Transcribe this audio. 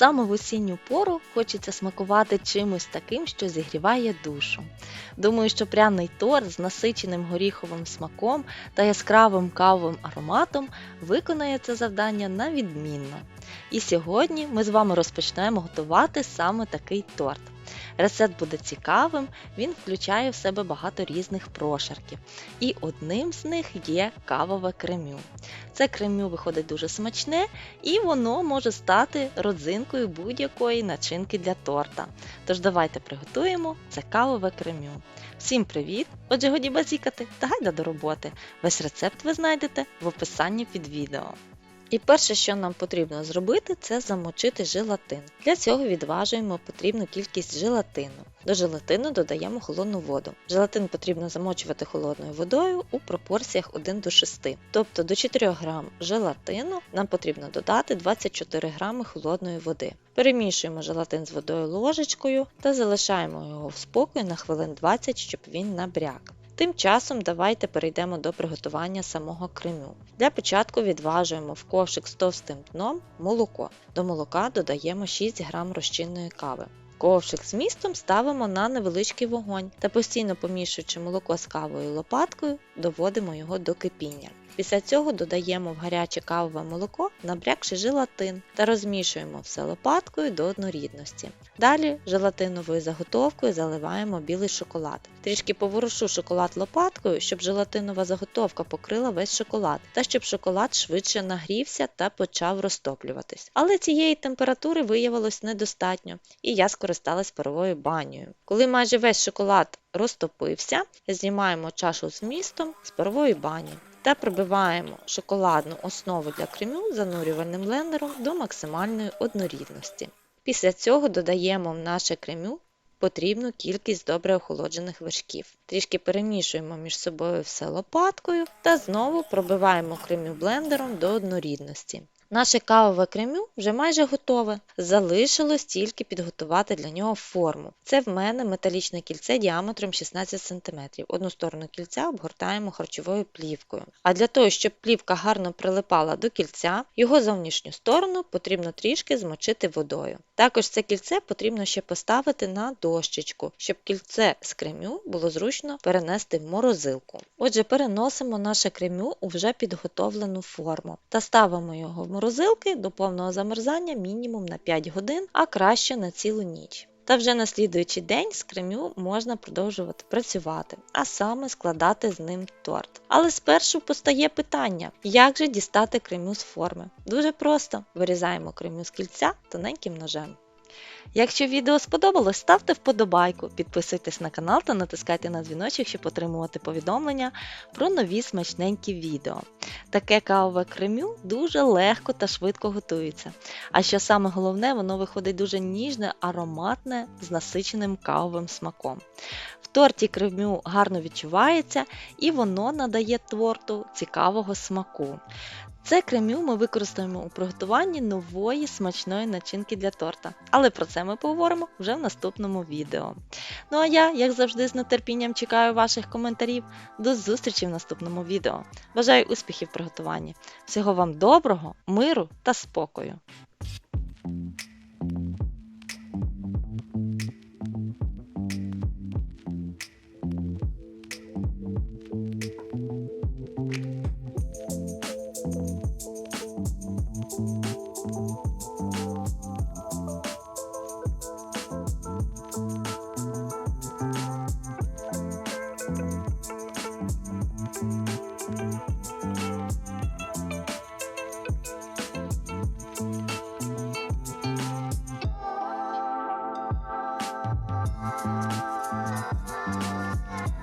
Саме в осінню пору хочеться смакувати чимось таким, що зігріває душу. Думаю, що пряний торт з насиченим горіховим смаком та яскравим кавовим ароматом виконає це завдання на відмінно. І сьогодні ми з вами розпочнемо готувати саме такий торт. Рецепт буде цікавим, він включає в себе багато різних прошарків. І одним з них є кавове кремю. Це кремю виходить дуже смачне, і воно може стати родзинкою будь-якої начинки для торта. Тож давайте приготуємо це кавове кремю. Всім привіт! Отже, годі базікати та гайда до роботи. Весь рецепт ви знайдете в описанні під відео. І перше, що нам потрібно зробити, це замочити желатин. Для цього відважуємо потрібну кількість желатину. До желатину додаємо холодну воду. Желатин потрібно замочувати холодною водою у пропорціях 1 до 6. Тобто до 4 грам желатину нам потрібно додати 24 грами холодної води. Перемішуємо желатин з водою ложечкою та залишаємо його в спокій на хвилин 20, щоб він набряк. Тим часом давайте перейдемо до приготування самого кремю. Для початку відважуємо в ковшик з товстим дном молоко. До молока додаємо 6 г розчинної кави. Ковшик з містом ставимо на невеличкий вогонь та постійно помішуючи молоко з кавою лопаткою, доводимо його до кипіння. Після цього додаємо в гаряче кавове молоко, набрякши желатин та розмішуємо все лопаткою до однорідності. Далі желатиновою заготовкою заливаємо білий шоколад. Трішки поворушу шоколад лопаткою, щоб желатинова заготовка покрила весь шоколад та щоб шоколад швидше нагрівся та почав розтоплюватись. Але цієї температури виявилось недостатньо, і я скористалась паровою банею. Коли майже весь шоколад розтопився, знімаємо чашу з містом з парової бані та пробиваємо шоколадну основу для кремю занурювальним блендером до максимальної однорідності. Після цього додаємо в наше кремю потрібну кількість добре охолоджених вершків. Трішки перемішуємо між собою все лопаткою та знову пробиваємо кремю блендером до однорідності. Наше кавове кремю вже майже готове. Залишилось тільки підготувати для нього форму. Це в мене металічне кільце діаметром 16 см. Одну сторону кільця обгортаємо харчовою плівкою. А для того, щоб плівка гарно прилипала до кільця, його зовнішню сторону потрібно трішки змочити водою. Також це кільце потрібно ще поставити на дощечку, щоб кільце з кремю було зручно перенести в морозилку. Отже, переносимо наше кремю у вже підготовлену форму та ставимо його в морозилки до повного замерзання мінімум на 5 годин, а краще на цілу ніч. Та вже на слідуючий день з кремю можна продовжувати працювати, а саме складати з ним торт. Але спершу постає питання, як же дістати кремю з форми? Дуже просто вирізаємо кремю з кільця тоненьким ножем. Якщо відео сподобалось, ставте вподобайку, підписуйтесь на канал та натискайте на дзвіночок, щоб отримувати повідомлення про нові смачненькі відео. Таке кавове кремю дуже легко та швидко готується. А що саме головне, воно виходить дуже ніжне, ароматне з насиченим кавовим смаком. Торті кремю гарно відчувається і воно надає торту цікавого смаку. Це кремю ми використаємо у приготуванні нової смачної начинки для торта, але про це ми поговоримо вже в наступному відео. Ну а я, як завжди, з нетерпінням чекаю ваших коментарів. До зустрічі в наступному відео. Бажаю успіхів в приготуванні. Всього вам доброго, миру та спокою! Thank you.